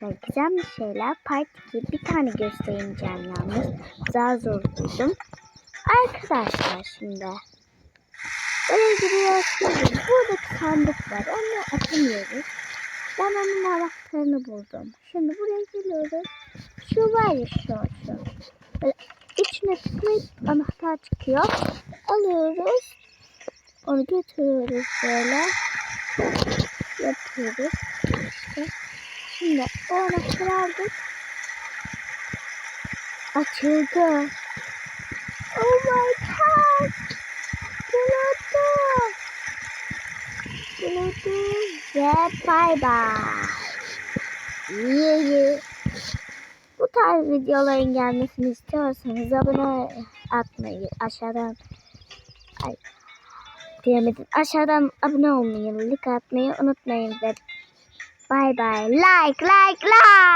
Güzel bir şeyler. Part 2 bir tane göstereceğim yalnız. Daha zor buldum. Arkadaşlar şimdi. Böyle giriyorsunuz. Buradaki sandık var. Onu açamıyoruz. Ben onun anahtarını buldum. Şimdi buraya geliyoruz. Şu var ya şu şu. Böyle içine tıklayıp anahtar çıkıyor. Alıyoruz. Onu götürüyoruz böyle. Yapıyoruz. Şimdi o anahtarı aldık. Açıldı. Oh my god. Buluttu. Buluttu ve bay bay. Yeah. Bu tarz videoların gelmesini istiyorsanız abone atmayı aşağıdan ay diyemedim. Aşağıdan abone olmayı, like atmayı unutmayın ve bay bye. Like like like.